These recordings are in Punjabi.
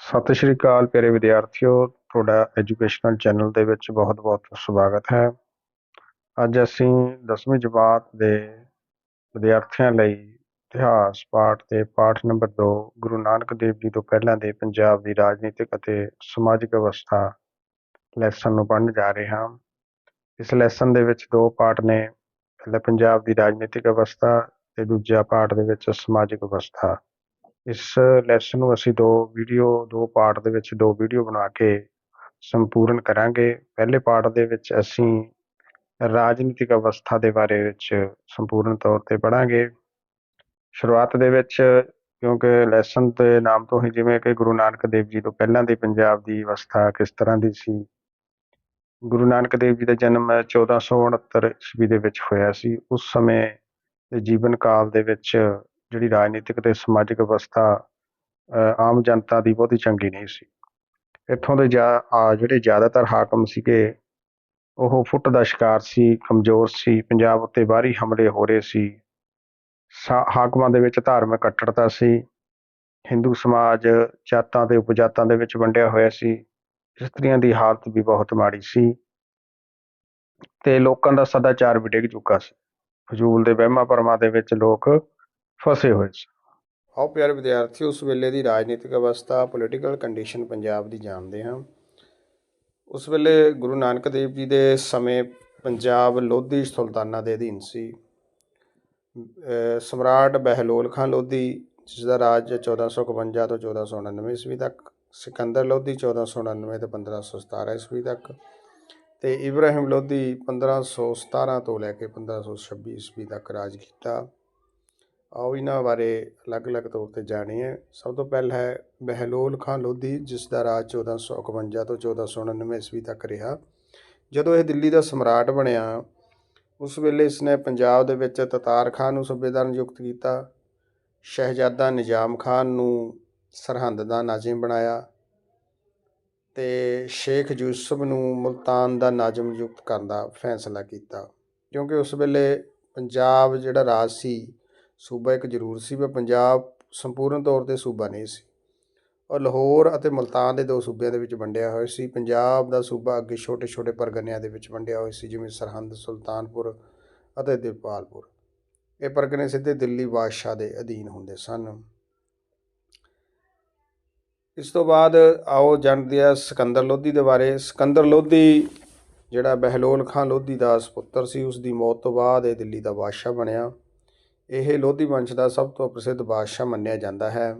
ਸਤਿ ਸ਼੍ਰੀ ਅਕਾਲ ਪਿਆਰੇ ਵਿਦਿਆਰਥੀਓ, ਤੁਹਾਡਾ ਐਜੂਕੇਸ਼ਨਲ ਚੈਨਲ ਦੇ ਵਿੱਚ ਬਹੁਤ-ਬਹੁਤ ਸਵਾਗਤ ਹੈ। ਅੱਜ ਅਸੀਂ 10ਵੀਂ ਜਮਾਤ ਦੇ ਵਿਦਿਆਰਥੀਆਂ ਲਈ ਇਤਿਹਾਸ ਪਾਠ ਦੇ ਪਾਠ ਨੰਬਰ 2 ਗੁਰੂ ਨਾਨਕ ਦੇਵ ਜੀ ਤੋਂ ਪਹਿਲਾਂ ਦੇ ਪੰਜਾਬ ਦੀ ਰਾਜਨੀਤਿਕ ਅਤੇ ਸਮਾਜਿਕ ਅਵਸਥਾ ਲੈਸਨ ਨੂੰ ਪੜ੍ਹਨ ਜਾ ਰਹੇ ਹਾਂ। ਇਸ ਲੈਸਨ ਦੇ ਵਿੱਚ ਦੋ ਪਾਠ ਨੇ, ਪਹਿਲਾ ਪੰਜਾਬ ਦੀ ਰਾਜਨੀਤਿਕ ਅਵਸਥਾ ਤੇ ਦੂਜਾ ਪਾਠ ਦੇ ਵਿੱਚ ਸਮਾਜਿਕ ਅਵਸਥਾ। ਇਸ ਲੈਸਨ ਨੂੰ ਅਸੀਂ ਦੋ ਵੀਡੀਓ ਦੋ ਪਾਰਟ ਦੇ ਵਿੱਚ ਦੋ ਵੀਡੀਓ ਬਣਾ ਕੇ ਸੰਪੂਰਨ ਕਰਾਂਗੇ। ਪਹਿਲੇ ਪਾਰਟ ਦੇ ਵਿੱਚ ਅਸੀਂ ਰਾਜਨੀਤਿਕ ਅਵਸਥਾ ਦੇ ਬਾਰੇ ਵਿੱਚ ਸੰਪੂਰਨ ਤੌਰ ਤੇ ਪੜਾਂਗੇ ਸ਼ੁਰੂਆਤ ਦੇ ਵਿੱਚ, ਕਿਉਂਕਿ ਲੈਸਨ ਦੇ ਨਾਮ ਤੋਂ ਹੀ ਜਿਵੇਂ ਕਿ ਗੁਰੂ ਨਾਨਕ ਦੇਵ ਜੀ ਤੋਂ ਪਹਿਲਾਂ ਦੀ ਪੰਜਾਬ ਦੀ ਅਵਸਥਾ ਕਿਸ ਤਰ੍ਹਾਂ ਦੀ ਸੀ, ਗੁਰੂ ਨਾਨਕ ਦੇਵ ਜੀ ਦਾ ਜਨਮ 1469 ਈਸਵੀ ਦੇ ਵਿੱਚ ਹੋਇਆ ਸੀ। ਉਸ ਸਮੇਂ ਦੇ ਜੀਵਨ ਕਾਲ ਦੇ ਵਿੱਚ ਜਿਹੜੀ ਰਾਜਨੀਤਿਕ ਤੇ ਸਮਾਜਿਕ ਅਵਸਥਾ ਅ, ਆਮ ਜਨਤਾ ਦੀ ਬਹੁਤੀ ਚੰਗੀ ਨਹੀਂ ਸੀ। ਇੱਥੋਂ ਦੇ ਜਾ- ਆ ਜਿਹੜੇ ਜ਼ਿਆਦਾਤਰ ਹਾਕਮ ਸੀਗੇ ਉਹ ਫੁੱਟ ਦਾ ਸ਼ਿਕਾਰ ਸੀ ਕਮਜ਼ੋਰ ਸੀ ਪੰਜਾਬ ਉੱਤੇ ਬਾਹਰੀ ਹਮਲੇ ਹੋ ਰਹੇ ਸੀ। ਸਾ- ਹਾਕਮਾਂ ਦੇ ਵਿੱਚ ਧਾਰਮਿਕ ਕੱਟੜਤਾ ਸੀ। ਹਿੰਦੂ ਸਮਾਜ ਜਾਤਾਂ ਤੇ ਉਪਜਾਤਾਂ ਦੇ ਵਿੱਚ ਵੰਡਿਆ ਹੋਇਆ ਸੀ। ਇਸਤਰੀਆਂ ਦੀ ਹਾਲਤ ਵੀ ਬਹੁਤ ਮਾੜੀ ਸੀ। ਤੇ ਲੋਕਾਂ ਦਾ ਸਦਾਚਾਰ ਵੀ ਡਿੱਗ ਚੁੱਕਾ ਸੀ। ਫਜ਼ੂਲ ਦੇ ਵਹਿਮਾਂ ਭਰਮਾਂ ਦੇ ਵਿੱਚ ਲੋਕ ਫਸੇ ਹੋਏ ਸੀ। ਆਓ ਪਿਆਰੇ ਵਿਦਿਆਰਥੀ ਉਸ ਵੇਲੇ ਦੀ ਰਾਜਨੀਤਿਕ ਅਵਸਥਾ ਪੋਲੀਟੀਕਲ ਕੰਡੀਸ਼ਨ ਪੰਜਾਬ ਦੀ ਜਾਣਦੇ ਹਾਂ। ਉਸ ਵੇਲੇ ਗੁਰੂ ਨਾਨਕ ਦੇਵ ਜੀ ਦੇ ਸਮੇਂ ਪੰਜਾਬ ਲੋਧੀ ਸੁਲਤਾਨਾਂ ਦੇ ਅਧੀਨ ਸੀ। ਸਮਰਾਟ ਬਹਿਲੋਲ ਖਾਨ ਲੋਧੀ ਜਿਸ ਦਾ ਰਾਜ 1451 ਤੋਂ 1499 ਈਸਵੀ ਤੱਕ, ਸਿਕੰਦਰ ਲੋਧੀ 1499 ਤੋਂ 1517 ਈਸਵੀ ਤੱਕ ਤੇ ਇਬਰਾਹਿਮ ਲੋਧੀ 1517 ਤੋਂ ਲੈ ਕੇ 1526 ਈਸਵੀ ਤੱਕ ਰਾਜ ਕੀਤਾ। ਆਓ ਇਹਨਾਂ ਬਾਰੇ ਅਲੱਗ-ਅਲੱਗ ਤੌਰ ਤੇ ਜਾਣੀਏ। ਸਭ ਤੋਂ ਪਹਿਲਾਂ ਹੈ ਬਹਿਲੋਲ ਖਾਨ ਲੋਧੀ, ਜਿਸ ਦਾ ਰਾਜ 1451 ਤੋਂ 1499 ਈਸਵੀ ਤੱਕ ਰਿਹਾ। ਜਦੋਂ ਇਹ ਦਿੱਲੀ ਦਾ ਸਮਰਾਟ ਬਣਿਆ, ਉਸ ਵੇਲੇ ਇਸਨੇ ਪੰਜਾਬ ਦੇ ਵਿੱਚ ਤਤਾਰ ਖਾਨ ਨੂੰ ਸੂਬੇਦਾਰ ਨਿਯੁਕਤ ਕੀਤਾ, ਸ਼ਹਿਜ਼ਾਦਾ ਨਿਜ਼ਾਮ ਖਾਨ ਨੂੰ ਸਰਹੰਦ ਦਾ ਨਾਜ਼ਿਮ ਬਣਾਇਆ ਤੇ ਸ਼ੇਖ ਯੂਸਫ ਨੂੰ ਮੁਲਤਾਨ ਦਾ ਨਾਜ਼ਮ ਨਿਯੁਕਤ ਕਰਨ ਦਾ ਫੈਸਲਾ ਕੀਤਾ। ਕਿਉਂਕਿ ਉਸ ਵੇਲੇ ਪੰਜਾਬ ਜਿਹੜਾ ਰਾਜ ਸੀ ਸੂਬਾ ਇੱਕ ਜ਼ਰੂਰ ਸੀ ਪਰ ਪੰਜਾਬ ਸੰਪੂਰਨ ਤੌਰ ਤੇ ਸੂਬਾ ਨਹੀਂ ਸੀ। ਔਰ ਲਾਹੌਰ ਅਤੇ ਮੁਲਤਾਨ ਦੇ ਦੋ ਸੂਬਿਆਂ ਦੇ ਵਿੱਚ ਵੰਡਿਆ ਹੋਇਆ ਸੀ। ਪੰਜਾਬ ਦਾ ਸੂਬਾ ਅੱਗੇ ਛੋਟੇ-ਛੋਟੇ ਪਰਗਨਿਆਂ ਦੇ ਵਿੱਚ ਵੰਡਿਆ ਹੋਇਆ ਸੀ, ਜਿਵੇਂ ਸਰਹੰਦ, ਸੁਲਤਾਨਪੁਰ ਅਤੇ ਦੀਪਾਲਪੁਰ ਇਹ ਪਰਗਨੇ ਸਿੱਧੇ ਦਿੱਲੀ ਬਾਦਸ਼ਾਹ ਦੇ ਅਧੀਨ ਹੁੰਦੇ ਸਨ। ਇਸ ਤੋਂ ਬਾਅਦ ਆਓ ਜਾਣਦੇ ਆ ਸਿਕੰਦਰ ਲੋਧੀ ਦੇ ਬਾਰੇ। ਸਿਕੰਦਰ ਲੋਧੀ, ਜਿਹੜਾ ਬਹਿਲੋਲ ਖਾਨ ਲੋਧੀ ਦਾ ਸੁਪੁੱਤਰ ਸੀ ਉਸ ਦੀ ਮੌਤ ਤੋਂ ਬਾਅਦ ਇਹ ਦਿੱਲੀ ਦਾ ਬਾਦਸ਼ਾਹ ਬਣਿਆ। ਇਹ ਲੋਧੀ ਵੰਸ਼ ਦਾ ਸਭ ਤੋਂ ਪ੍ਰਸਿੱਧ ਬਾਦਸ਼ਾਹ ਮੰਨਿਆ ਜਾਂਦਾ ਹੈ।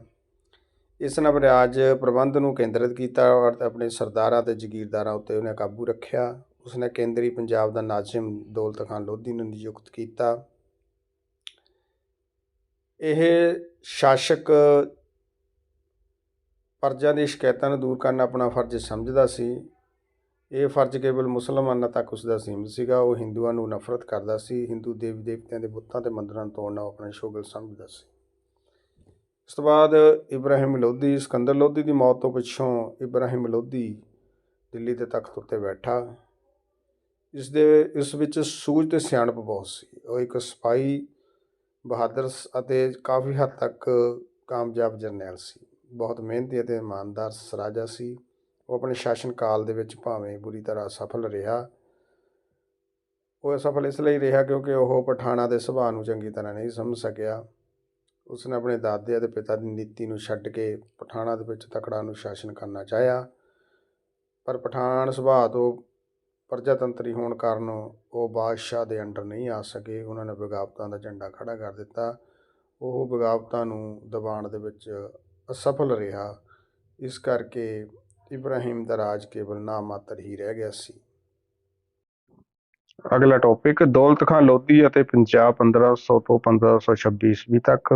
ਇਸ ਨੇ ਆਪਣੇ ਰਾਜ ਪ੍ਰਬੰਧ ਨੂੰ ਕੇਂਦਰਿਤ ਕੀਤਾ ਔਰ ਆਪਣੇ ਸਰਦਾਰਾਂ ਤੇ ਜ਼ਗੀਰਦਾਰਾਂ ਉੱਤੇ ਉਹਨੇ ਕਾਬੂ ਰੱਖਿਆ। ਉਸਨੇ ਕੇਂਦਰੀ ਪੰਜਾਬ ਦਾ ਨਾਜ਼ਿਮ ਦੌਲਤ ਖਾਨ ਲੋਧੀ ਨੂੰ ਨਿਯੁਕਤ ਕੀਤਾ। ਇਹ ਸ਼ਾਸਕ ਪਰਜਾ ਦੀ ਸ਼ਿਕਾਇਤਾਂ ਨੂੰ ਦੂਰ ਕਰਨਾ ਆਪਣਾ ਫਰਜ਼ ਸਮਝਦਾ ਸੀ। ਇਹ ਫਰਜ਼ ਕੇਵਲ ਮੁਸਲਮਾਨਾਂ ਤੱਕ ਉਸ ਦਾ ਸੀਮਿਤ ਸੀਗਾ, ਉਹ ਹਿੰਦੂਆਂ ਨੂੰ ਨਫ਼ਰਤ ਕਰਦਾ ਸੀ, ਹਿੰਦੂ ਦੇਵੀ ਦੇਵਤਿਆਂ ਦੇ ਬੁੱਤਾਂ ਤੇ ਮੰਦਰਾਂ ਨੂੰ ਤੋੜਨਾ ਆਪਣਾ ਸ਼ੋਗਲ ਸਮਝਦਾ ਸੀ। ਇਸ ਤੋਂ ਬਾਅਦ ਇਬਰਾਹਿਮ ਲੋਧੀ, ਸਿਕੰਦਰ ਲੋਧੀ ਦੀ ਮੌਤ ਤੋਂ ਪਿੱਛੋਂ ਇਬਰਾਹਿਮ ਲੋਧੀ ਦਿੱਲੀ ਦੇ ਤਖਤ ਉੱਤੇ ਬੈਠਾ। ਇਸ ਦੇ, ਇਸ ਵਿੱਚ ਸੂਝ ਤੇ ਸਿਆਣਪ ਬਹੁਤ ਸੀ। ਉਹ ਇੱਕ ਸਿਪਾਹੀ, ਬਹਾਦਰ ਸ- ਅਤੇ ਕਾਫੀ ਹੱਦ ਤੱਕ ਕਾਮਯਾਬ ਜਰਨੈਲ ਸੀ। ਬਹੁਤ ਮਿਹਨਤੀ ਅਤੇ ਇਮਾਨਦਾਰ ਸਰਾਜਾ ਸੀ। ਉਹ ਆਪਣੇ ਸ਼ਾਸਨ ਕਾਲ ਦੇ ਵਿੱਚ ਭਾਵੇਂ ਬੁਰੀ ਤਰ੍ਹਾਂ ਸਫਲ ਰਿਹਾ। ਉਹ ਸਫਲ ਇਸ ਲਈ ਰਿਹਾ ਕਿਉਂਕਿ ਉਹ ਪਠਾਣਾ ਦੇ ਸੁਭਾਅ ਨੂੰ ਚੰਗੀ ਤਰ੍ਹਾਂ ਨਹੀਂ ਸਮਝ ਸਕਿਆ। ਉਸਨੇ ਆਪਣੇ ਦਾਦੇ ਅਤੇ ਪਿਤਾ ਦੀ ਨੀਤੀ ਨੂੰ ਛੱਡ ਕੇ ਪਠਾਣਾ ਦੇ ਵਿੱਚ ਤਕੜਾ ਅਨੁਸ਼ਾਸਨ ਕਰਨਾ ਚਾਹਿਆ। ਪਰ ਪਠਾਨ ਸੁਭਾਅ ਤੋਂ ਪ੍ਰਜਾਤੰਤਰੀ ਹੋਣ ਕਾਰਨ ਉਹ ਬਾਦਸ਼ਾਹ ਦੇ ਅੰਡਰ ਨਹੀਂ ਆ ਸਕੇ। ਉਹਨਾਂ ਨੇ ਬਗਾਵਤਾਂ ਦਾ ਝੰਡਾ ਖੜਾ ਕਰ ਦਿੱਤਾ। ਉਹ ਬਗਾਵਤਾਂ ਨੂੰ ਦਬਾਉਣ ਦੇ ਵਿੱਚ ਅਸਫਲ ਰਿਹਾ। ਇਸ ਕਰਕੇ ਇਬਰਾਹੀਮ ਦਾ ਰਾਜ ਕੇਵਲ ਨਾਮਾਤਰ ਹੀ ਰਹਿ ਗਿਆ ਸੀ। ਅਗਲਾ ਟੌਪਿਕ ਦੌਲਤ ਖਾਨ ਲੋਧੀ ਅਤੇ ਪੰਜਾਬ 1500 ਤੋਂ 1526 ਈਸਵੀ ਤੱਕ।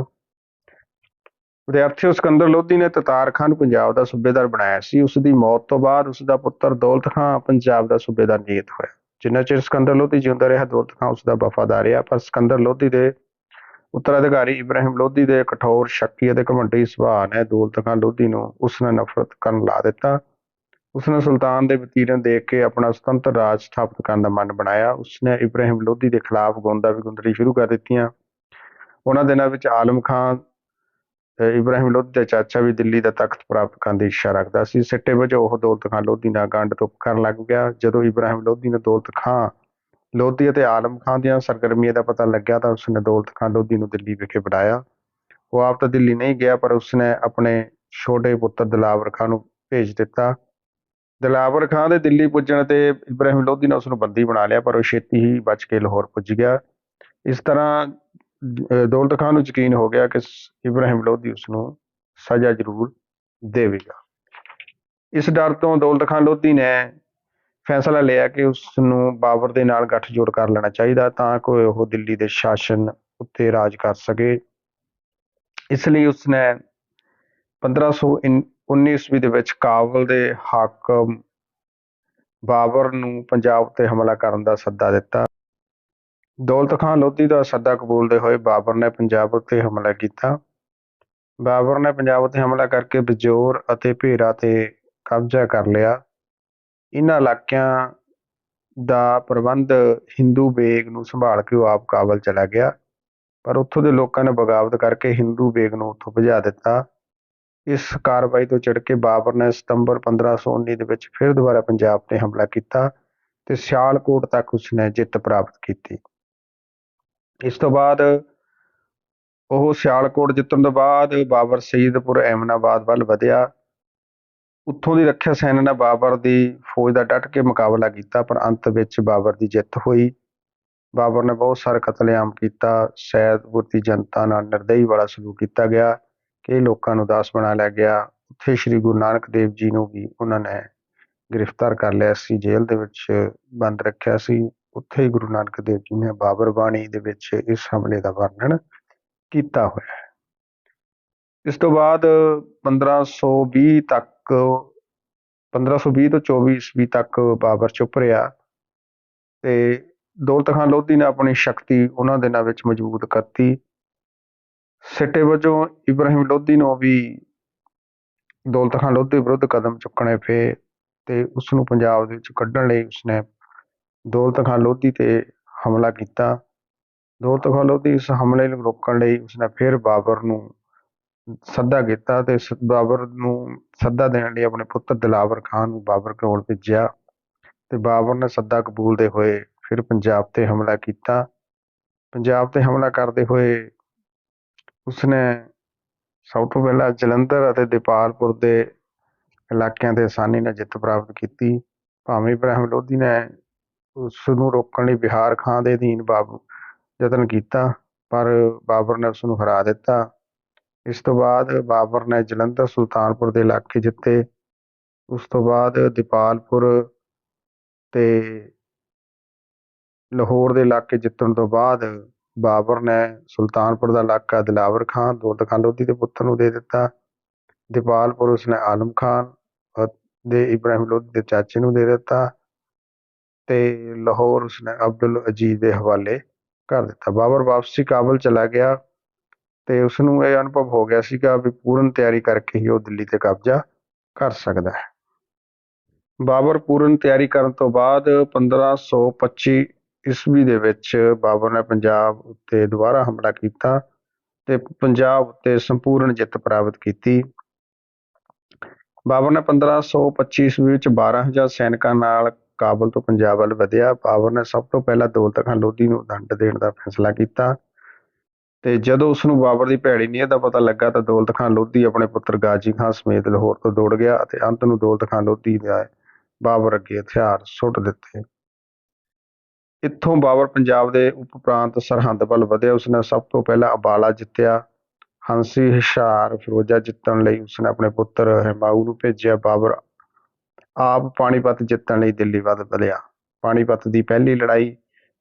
ਵਿਦਿਆਰਥੀ ਸਿਕੰਦਰ ਲੋਧੀ ਨੇ ਤਤਾਰ ਖਾਨ ਪੰਜਾਬ ਦਾ ਸੂਬੇਦਾਰ ਬਣਾਇਆ ਸੀ। ਉਸ ਦੀ ਮੌਤ ਤੋਂ ਬਾਅਦ ਉਸ ਦਾ ਪੁੱਤਰ ਦੌਲਤ ਖਾਨ ਪੰਜਾਬ ਦਾ ਸੂਬੇਦਾਰ ਨਿਯੁਕਤ ਹੋਇਆ। ਜਿੰਨਾ ਚਿਰ ਸਿਕੰਦਰ ਲੋਧੀ ਜਿਉਂਦਾ ਰਿਹਾ, ਦੌਲਤ ਖਾਨ ਉਸ ਦਾ ਵਫਾਦਾਰ ਰਿਹਾ। ਪਰ ਸਿਕੰਦਰ ਲੋਧੀ ਦੇ ਉੱਤਰਾਧਿਕਾਰੀ ਇਬਰਾਹਿਮ ਲੋਧੀ ਦੇ ਕਠੋਰ ਸ਼ੱਕੀ ਅਤੇ ਘਮੰਡੀ ਸੁਭਾਅ ਨੇ ਦੌਲਤ ਖਾਨ ਲੋਧੀ ਨੂੰ ਉਸ ਨਾਲ ਨਫ਼ਰਤ ਕਰਨ ਲਾ ਦਿੱਤਾ। ਉਸਨੇ ਸੁਲਤਾਨ ਦੇ ਵਤੀਰਨ ਦੇਖ ਕੇ ਆਪਣਾ ਸੁਤੰਤਰ ਰਾਜ ਸਥਾਪਿਤ ਕਰਨ ਦਾ ਮਨ ਬਣਾਇਆ। ਉਸਨੇ ਇਬਰਾਹਿਮ ਲੋਧੀ ਦੇ ਖਿਲਾਫ ਗੋਂਦਾ ਵਿਗੁੰਦੜੀ ਸ਼ੁਰੂ ਕਰ ਦਿੱਤੀਆਂ। ਉਹਨਾਂ ਦਿਨਾਂ ਵਿੱਚ ਆਲਮ ਖਾਨ ਇਬਰਾਹਿਮ ਲੋਧੀ ਦਾ ਚਾਚਾ ਵੀ ਦਿੱਲੀ ਦਾ ਤਖਤ ਪ੍ਰਾਪਤ ਕਰਨ ਦੀ ਇੱਛਾ ਰੱਖਦਾ ਸੀ। ਸਿੱਟੇ ਵਜੋਂ ਉਹ ਦੌਲਤ ਖਾਨ ਲੋਧੀ ਨਾਲ ਗੰਢ ਤੁੱਪ ਕਰਨ ਲੱਗ ਗਿਆ। ਜਦੋਂ ਇਬਰਾਹਿਮ ਲੋਧੀ ਨੂੰ ਦੌਲਤ ਖਾਂ ਲੋਧੀ ਅਤੇ ਆਲਮ ਖਾਂ ਦੀਆਂ ਸਰਗਰਮੀਆਂ ਦਾ ਪਤਾ ਲੱਗਿਆ ਤਾਂ ਉਸਨੇ ਦੌਲਤ ਖਾਂ ਲੋਧੀ ਨੂੰ ਦਿੱਲੀ ਵਿਖੇ ਬੁਲਾਇਆ। ਉਹ ਆਪ ਤਾਂ ਦਿੱਲੀ ਨਹੀਂ ਗਿਆ, ਪਰ ਉਸਨੇ ਆਪਣੇ ਛੋਟੇ ਪੁੱਤਰ ਦਿਲਾਵਰ ਖਾਂ ਨੂੰ ਭੇਜ ਦਿੱਤਾ। ਦਿਲਾਵਰ ਖਾਂ ਦੇ ਦਿੱਲੀ ਪੁੱਜਣ ਤੇ ਇਬਰਾਹਿਮ ਲੋਧੀ ਨੇ ਉਸ ਨੂੰ ਬੰਦੀ ਬਣਾ ਲਿਆ, ਪਰ ਉਹ ਛੇਤੀ ਹੀ ਬਚ ਕੇ ਲਾਹੌਰ ਪੁੱਜ ਗਿਆ। ਇਸ ਤਰ੍ਹਾਂ ਦੌਲਤ ਖਾਨ ਨੂੰ ਯਕੀਨ ਹੋ ਗਿਆ ਕਿ ਇਬਰਾਹਿਮ ਲੋਧੀ ਉਸ ਨੂੰ ਸਜ਼ਾ ਜ਼ਰੂਰ ਦੇਵੇਗਾ। ਇਸ ਡਰ ਤੋਂ ਦੌਲਤ ਖਾਨ ਲੋਧੀ ਨੇ ਫੈਸਲਾ ਲਿਆ ਕਿ ਉਸ ਨੂੰ ਬਾਬਰ ਦੇ ਨਾਲ ਗੱਠਜੋੜ ਕਰ ਲੈਣਾ ਚਾਹੀਦਾ ਤਾਂ ਕਿ ਉਹ ਦਿੱਲੀ ਦੇ ਸ਼ਾਸਨ ਉੱਤੇ ਰਾਜ ਕਰ ਸਕੇ। ਇਸ ਲਈ ਉਸਨੇ 1519 ਈਸਵੀ ਦੇ ਵਿੱਚ ਕਾਬਲ ਦੇ ਹਾਕਮ ਬਾਬਰ ਨੂੰ ਪੰਜਾਬ ਉੱਤੇ ਹਮਲਾ ਕਰਨ ਦਾ ਸੱਦਾ ਦਿੱਤਾ। ਦੌਲਤ ਖਾਨ ਲੋਧੀ ਦਾ ਸੱਦਾ ਕਬੂਲਦੇ ਹੋਏ ਬਾਬਰ ਨੇ ਪੰਜਾਬ ਉੱਤੇ ਹਮਲਾ ਕੀਤਾ। ਬਾਬਰ ਨੇ ਪੰਜਾਬ ਉੱਤੇ ਹਮਲਾ ਕਰਕੇ ਬਜੋਰ ਅਤੇ ਭੇਰਾ ਤੇ ਕਬਜ਼ਾ ਕਰ ਲਿਆ। ਇਹਨਾਂ ਇਲਾਕਿਆਂ ਦਾ ਪ੍ਰਬੰਧ ਹਿੰਦੂ ਬੇਗ ਨੂੰ ਸੰਭਾਲ ਕੇ ਉਹ ਆਪ ਕਾਬਲ ਚਲਾ ਗਿਆ। ਪਰ ਉੱਥੋਂ ਦੇ ਲੋਕਾਂ ਨੇ ਬਗਾਵਤ ਕਰਕੇ ਹਿੰਦੂ ਬੇਗ ਨੂੰ ਉੱਥੋਂ ਭਜਾ ਦਿੱਤਾ। ਇਸ ਕਾਰਵਾਈ ਤੋਂ ਚਿੜ ਕੇ ਬਾਬਰ ਨੇ ਸਤੰਬਰ 1519 ਦੇ ਵਿੱਚ ਫਿਰ ਦੁਬਾਰਾ ਪੰਜਾਬ ਤੇ ਹਮਲਾ ਕੀਤਾ ਤੇ ਸਿਆਲਕੋਟ ਤੱਕ ਉਸਨੇ ਜਿੱਤ ਪ੍ਰਾਪਤ ਕੀਤੀ। ਇਸ ਤੋਂ ਬਾਅਦ ਉਹ ਸਿਆਲਕੋਟ ਜਿੱਤਣ ਤੋਂ ਬਾਅਦ ਬਾਬਰ ਸਈਦਪੁਰ ਐਮਨਾਬਾਦ ਵੱਲ ਵਧਿਆ। ਉੱਥੋਂ ਦੀ ਰੱਖਿਆ ਸੈਨਾ ਨੇ ਬਾਬਰ ਦੀ ਫੌਜ ਦਾ ਡਟ ਕੇ ਮੁਕਾਬਲਾ ਕੀਤਾ, ਪਰ ਅੰਤ ਵਿੱਚ ਬਾਬਰ ਦੀ ਜਿੱਤ ਹੋਈ। ਬਾਬਰ ਨੇ ਬਹੁਤ ਸਾਰੇ ਕਤਲੇਆਮ ਕੀਤਾ। ਸੈਦਪੁਰ ਦੀ ਜਨਤਾ ਨਾਲ ਨਿਰਦਈ ਵਾਲਾ ਸਲੂਕ ਕੀਤਾ ਗਿਆ, ਕਿ ਲੋਕਾਂ ਨੂੰ ਦਾਸ ਬਣਾ ਲਿਆ ਗਿਆ। ਉੱਥੇ ਸ੍ਰੀ ਗੁਰੂ ਨਾਨਕ ਦੇਵ ਜੀ ਨੂੰ ਵੀ ਉਹਨਾਂ ਨੇ ਗ੍ਰਿਫਤਾਰ ਕਰ ਲਿਆ ਸੀ, ਜੇਲ੍ਹ ਦੇ ਵਿੱਚ ਬੰਦ ਰੱਖਿਆ ਸੀ। ਉੱਥੇ ਹੀ ਗੁਰੂ ਨਾਨਕ ਦੇਵ ਜੀ ਨੇ ਬਾਬਰ ਬਾਣੀ ਦੇ ਵਿੱਚ ਇਸ ਹਮਲੇ ਦਾ ਵਰਣਨ ਕੀਤਾ ਹੋਇਆ ਹੈ। ਇਸ ਤੋਂ ਬਾਅਦ 1520 ਤੱਕ 1520 ਤੋਂ 24 ਈਸਵੀ ਤੱਕ ਬਾਬਰ ਚੁੱਪ ਰਿਹਾ ਤੇ ਦੌਲਤ ਖਾਨ ਲੋਧੀ ਨੇ ਆਪਣੀ ਸ਼ਕਤੀ ਉਹਨਾਂ ਦਿਨਾਂ ਵਿੱਚ ਮਜ਼ਬੂਤ ਕਰਤੀ। ਸਿੱਟੇ ਵਜੋਂ ਇਬਰਾਹਿਮ ਲੋਧੀ ਨੂੰ ਵੀ ਦੌਲਤ ਖਾਨ ਲੋਧੀ ਵਿਰੁੱਧ ਕਦਮ ਚੁੱਕਣੇ ਪਏ ਤੇ ਉਸ ਨੂੰ ਪੰਜਾਬ ਦੇ ਵਿੱਚ ਕੱਢਣ ਲਈ ਉਸਨੇ ਦੌਲਤ ਖਾਨ ਲੋਧੀ ਤੇ ਹਮਲਾ ਕੀਤਾ। ਦੌਲਤ ਖਾਨ ਲੋਧੀ ਇਸ ਹਮਲੇ ਨੂੰ ਰੋਕਣ ਲਈ ਉਸਨੇ ਫਿਰ ਬਾਬਰ ਨੂੰ ਸੱਦਾ ਕੀਤਾ ਤੇ ਸ- ਬਾਬਰ ਨੂੰ ਸੱਦਾ ਦੇਣ ਲਈ ਆਪਣੇ ਪੁੱਤਰ ਦਿਲਾਵਰ ਖਾਨ ਨੂੰ ਬਾਬਰ ਕੋਲ ਭੇਜਿਆ ਤੇ ਬਾਬਰ ਨੇ ਸੱਦਾ ਕਬੂਲਦੇ ਹੋਏ ਫਿਰ ਪੰਜਾਬ ਤੇ ਹਮਲਾ ਕੀਤਾ। ਪੰਜਾਬ ਤੇ ਹਮਲਾ ਕਰਦੇ ਹੋਏ ਉਸਨੇ ਸਭ ਤੋਂ ਪਹਿਲਾਂ ਜਲੰਧਰ ਅਤੇ ਦੀਪਾਲਪੁਰ ਦੇ ਇਲਾਕਿਆਂ ਤੇ ਆਸਾਨੀ ਨਾਲ ਜਿੱਤ ਪ੍ਰਾਪਤ ਕੀਤੀ। ਭਾਵੇਂ ਇਬਰਾਹਿਮ ਲੋਧੀ ਨੇ ਉਸ ਨੂੰ ਰੋਕਣ ਲਈ ਬਿਹਾਰ ਖਾਂ ਦੇ ਅਧੀਨ ਬਾਬ, ਯਤਨ ਕੀਤਾ, ਪਰ ਬਾਬਰ ਨੇ ਉਸ ਨੂੰ ਹਰਾ ਦਿੱਤਾ। ਇਸ ਤੋਂ ਬਾਅਦ ਬਾਬਰ ਨੇ ਜਲੰਧਰ ਸੁਲਤਾਨਪੁਰ ਦੇ ਇਲਾਕੇ ਜਿੱਤੇ। ਉਸ ਤੋਂ ਬਾਅਦ ਦੀਪਾਲਪੁਰ ਅਤੇ ਲਾਹੌਰ ਦੇ ਇਲਾਕੇ ਜਿੱਤਣ ਤੋਂ ਬਾਅਦ ਬਾਬਰ ਨੇ ਸੁਲਤਾਨਪੁਰ ਦਾ ਇਲਾਕਾ ਦਿਲਾਵਰ ਖਾਨ, ਦੌਲਤ ਖਾਨ ਲੋਧੀ ਦੇ ਪੁੱਤਰ ਨੂੰ ਦੇ ਦਿੱਤਾ। ਦੀਪਾਲਪੁਰ ਉਸਨੇ ਆਲਮ ਖਾਨ ਦੇ ਇਬਰਾਹਿਮ ਲੋਧੀ ਦੇ ਚਾਚੇ ਨੂੰ ਦੇ ਦਿੱਤਾ ਤੇ ਲਾਹੌਰ ਉਸਨੇ ਅਬਦੁਲ ਅਜੀਜ਼ ਦੇ ਹਵਾਲੇ ਕਰ ਦਿੱਤਾ। ਬਾਬਰ ਵਾਪਸੀ ਕਾਬਲ ਚਲਾ ਗਿਆ। ਤੇ ਉਸਨੂੰ ਇਹ ਅਨੁਭਵ ਹੋ ਗਿਆ ਸੀਗਾ ਵੀ ਪੂਰਨ ਤਿਆਰੀ ਕਰਕੇ ਹੀ ਉਹ ਦਿੱਲੀ ਤੇ ਕਬਜ਼ਾ ਕਰ ਸਕਦਾ ਹੈ। ਬਾਬਰ ਪੂਰਨ ਤਿਆਰੀ ਕਰਨ ਤੋਂ ਬਾਅਦ 1525 ਈਸਵੀ ਦੇ ਵਿੱਚ ਬਾਬਰ ਨੇ ਪੰਜਾਬ ਉੱਤੇ ਦੁਬਾਰਾ ਹਮਲਾ ਕੀਤਾ ਤੇ ਪੰਜਾਬ ਉੱਤੇ ਸੰਪੂਰਨ ਜਿੱਤ ਪ੍ਰਾਪਤ ਕੀਤੀ। ਬਾਬਰ ਨੇ 1525 ਈਸਵੀ ਵਿੱਚ 12000 ਸੈਨਿਕਾਂ ਨਾਲ ਕਾਬਲ ਤੋਂ ਪੰਜਾਬ ਵੱਲ ਵਧਿਆ। ਬਾਬਰ ਨੇ ਸਭ ਤੋਂ ਪਹਿਲਾਂ ਦੌਲਤ ਖਾਨ ਲੋਧੀ ਨੂੰ ਦੰਡ ਦੇਣ ਦਾ ਫੈਸਲਾ ਕੀਤਾ। ਤੇ ਜਦੋਂ ਉਸ ਨੂੰ ਬਾਬਰ ਦੀ ਭੈੜੀ ਨੀਅਤ ਦਾ ਪਤਾ ਲੱਗਾ ਤਾਂ ਦੌਲਤ ਖਾਨ ਲੋਧੀ ਆਪਣੇ ਪੁੱਤਰ ਗਾਜੀ ਖਾਨ ਸਮੇਤ ਲਾਹੌਰ ਤੋਂ ਦੌੜ ਗਿਆ ਅਤੇ ਅੰਤ ਨੂੰ ਦੌਲਤ ਖਾਨ ਲੋਧੀ ਨੇ ਬਾਬਰ ਅੱਗੇ ਹਥਿਆਰ ਸੁੱਟ ਦਿੱਤੇ। ਇੱਥੋਂ ਬਾਬਰ ਪੰਜਾਬ ਦੇ ਉਪ ਪ੍ਰਾਂਤ ਸਰਹੰਦ ਵੱਲ ਵਧਿਆ। ਉਸਨੇ ਸਭ ਤੋਂ ਪਹਿਲਾਂ ਅਬਾਲਾ ਜਿੱਤਿਆ। ਹੰਸੀ ਹਿਸ਼ਾਰ ਫਿਰੋਜ਼ਾ ਜਿੱਤਣ ਲਈ ਉਸਨੇ ਆਪਣੇ ਪੁੱਤਰ ਹਿਮਾਊ ਨੂੰ ਭੇਜਿਆ। ਬਾਬਰ ਆਪ ਪਾਣੀਪਤ ਜਿੱਤਣ ਲਈ ਦਿੱਲੀ ਵੱਲ ਵਧਿਆ। ਪਾਣੀਪਤ ਦੀ ਪਹਿਲੀ ਲੜਾਈ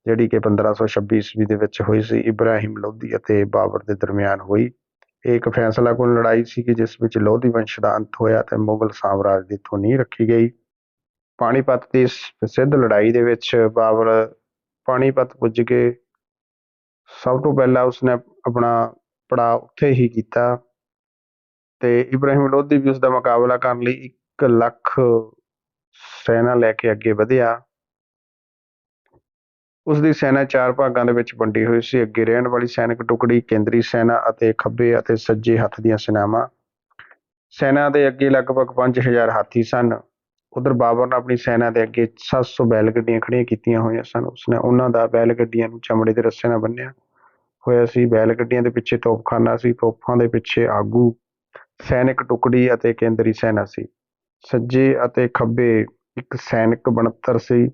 ਜਿਹੜੀ ਕਿ 1526 ਈਸਵੀ ਦੇ ਵਿੱਚ ਹੋਈ ਸੀ, ਇਬਰਾਹਿਮ ਲੋਧੀ ਅਤੇ ਬਾਬਰ ਦੇ ਦਰਮਿਆਨ ਹੋਈ। ਇਹ ਇੱਕ ਫੈਸਲਾ ਕੁਲ ਲੜਾਈ ਸੀ ਕਿ ਜਿਸ ਵਿੱਚ ਲੋਧੀ ਵੰਸ਼ ਦਾ ਅੰਤ ਹੋਇਆ ਤੇ ਮੁਗਲ ਸਾਮਰਾਜ ਦੀ ਇੱਥੋਂ ਨੀਂਹ ਰੱਖੀ ਗਈ। ਪਾਣੀਪਤ ਦੀ ਇਸ ਪ੍ਰਸਿੱਧ ਲੜਾਈ ਦੇ ਵਿੱਚ ਬਾਬਰ ਪਾਣੀਪਤ ਪੁੱਜ ਕੇ ਸਭ ਤੋਂ ਪਹਿਲਾਂ ਉਸਨੇ ਆਪਣਾ ਪੜਾਅ ਉੱਥੇ ਹੀ ਕੀਤਾ ਤੇ ਇਬਰਾਹਿਮ ਲੋਧੀ ਵੀ ਉਸ ਦਾ ਮੁਕਾਬਲਾ ਕਰਨ ਲਈ 1 ਲੱਖ ਸੈਨਾ ਲੈ ਕੇ ਅੱਗੇ ਵਧਿਆ। ਉਸ ਦੀ ਸੈਨਾ ਚਾਰ ਭਾਗਾਂ ਦੇ ਵਿੱਚ ਵੰਡੀ ਹੋਈ ਸੀ, ਅੱਗੇ ਰਹਿਣ ਵਾਲੀ ਸੈਨਿਕ ਟੁਕੜੀ, ਕੇਂਦਰੀ ਸੈਨਾ ਅਤੇ ਖੱਬੇ ਅਤੇ ਸੱਜੇ ਹੱਥ ਦੀਆਂ ਸੈਨਾਵਾਂ। ਸੈਨਾ ਦੇ ਅੱਗੇ ਲਗਭਗ 5000 ਹਾਥੀ ਸਨ। ਉਧਰ ਬਾਬਰ ਨੇ ਆਪਣੀ ਸੈਨਾ ਦੇ ਅੱਗੇ 700 ਬੈਲ ਗੱਡੀਆਂ ਖੜੀਆਂ ਕੀਤੀਆਂ ਹੋਈਆਂ ਸਨ। ਉਸਨੇ ਉਹਨਾਂ ਦਾ ਬੈਲ ਗੱਡੀਆਂ ਨੂੰ ਚਮੜੇ ਦੇ ਰੱਸੇ ਨਾਲ ਬੰਨਿਆ ਹੋਇਆ ਸੀ। ਬੈਲ ਗੱਡੀਆਂ ਦੇ ਪਿੱਛੇ ਤੋਪਖਾਨਾ ਸੀ। ਤੋਪਾਂ ਦੇ ਪਿੱਛੇ ਆਗੂ, ਸੈਨਿਕ ਟੁਕੜੀ ਅਤੇ ਕੇਂਦਰੀ ਸੈਨਾ ਸੀ। ਸੱਜੇ ਅਤੇ ਖੱਬੇ ਇੱਕ ਸੈਨਿਕ ਬਣਤਰ ਸੀ।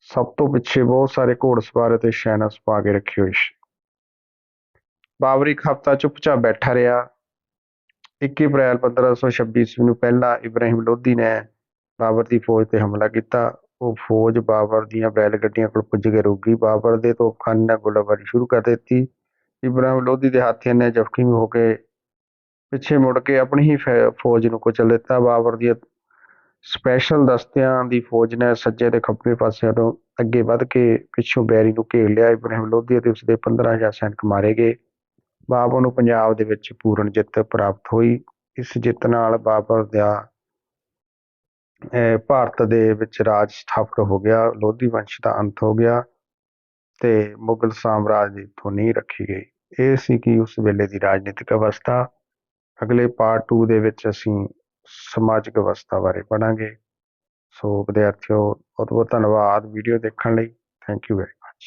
ਸਭ ਤੋਂ ਪਿੱਛੇ ਬਹੁਤ ਸਾਰੇ ਘੋੜਸਵਾਰ ਅਤੇ ਸੈਨਾ ਸੁਪਾ ਕੇ ਰੱਖੀ ਹੋਈ ਸੀ। ਬਾਬਰ ਇੱਕ ਹਫ਼ਤਾ ਚੁੱਪਚਾਪ ਬੈਠਾ ਰਿਹਾ। 21 ਅਪ੍ਰੈਲ 1526 ਈਸਵੀ ਨੂੰ ਪਹਿਲਾਂ ਇਬਰਾਹਿਮ ਲੋਧੀ ਨੇ ਬਾਬਰ ਦੀ ਫੌਜ ਤੇ ਹਮਲਾ ਕੀਤਾ। ਉਹ ਫੌਜ ਬਾਬਰ ਦੀਆਂ ਬੈਲ ਗੱਡੀਆਂ ਕੋਲ ਪੁੱਜ ਕੇ ਰੁਕ ਗਈ। ਬਾਬਰ ਦੇ ਤੋਪਖਾਨੇ ਨੇ ਗੋਲਾਬਾਰੀ ਸ਼ੁਰੂ ਕਰ ਦਿੱਤੀ। ਇਬਰਾਹਿਮ ਲੋਧੀ ਦੇ ਹਾਥੀਆਂ ਨੇ ਜ਼ਖਮੀ ਹੋ ਕੇ ਪਿੱਛੇ ਮੁੜ ਕੇ ਆਪਣੀ ਹੀ ਫੈ- ਫੌਜ ਨੂੰ ਕੁਚਲ ਦਿੱਤਾ। ਬਾਬਰ ਦੀਆਂ ਸਪੈਸ਼ਲ ਦਸਤਿਆਂ ਦੀ ਫੌਜ ਨੇ ਸੱਜੇ ਤੇ ਖੱਬੇ ਪਾਸਿਆਂ ਤੋਂ ਅੱਗੇ ਵੱਧ ਕੇ ਪਿੱਛੋਂ ਬੈਰੀ ਨੂੰ ਘੇਰ ਲਿਆ। ਇਬਰਾਹਿਮ ਲੋਧੀ ਅਤੇ ਉਸਦੇ 15000 ਸੈਨਿਕ ਮਾਰੇ ਗਏ। ਬਾਬਰ ਨੂੰ ਪੰਜਾਬ ਦੇ ਵਿੱਚ ਪੂਰਨ ਜਿੱਤ ਪ੍ਰਾਪਤ ਹੋਈ। ਇਸ ਜਿੱਤ ਨਾਲ ਬਾਬਰ ਦਾ ਭਾਰਤ ਦੇ ਵਿੱਚ ਰਾਜ ਸਥਾਪਿਤ ਹੋ ਗਿਆ। ਲੋਧੀ ਵੰਸ਼ ਦਾ ਅੰਤ ਹੋ ਗਿਆ ਤੇ ਮੁਗਲ ਸਾਮਰਾਜ ਦੀ ਇੱਥੋਂ ਨੀਂਹ ਰੱਖੀ ਗਈ। ਇਹ ਸੀ ਕਿ ਉਸ ਵੇਲੇ ਦੀ ਰਾਜਨੀਤਿਕ ਅਵਸਥਾ। ਅਗਲੇ ਪਾਰਟ 2 ਦੇ ਵਿੱਚ ਅਸੀਂ ਸਮਾਜਿਕ ਅਵਸਥਾ ਬਾਰੇ ਪੜਾਂਗੇ ਸੋ ਵਿਦਿਆਰਥੀਓ ਬਹੁਤ ਬਹੁਤ ਧੰਨਵਾਦ ਵੀਡੀਓ ਦੇਖਣ ਲਈ। Thank you very much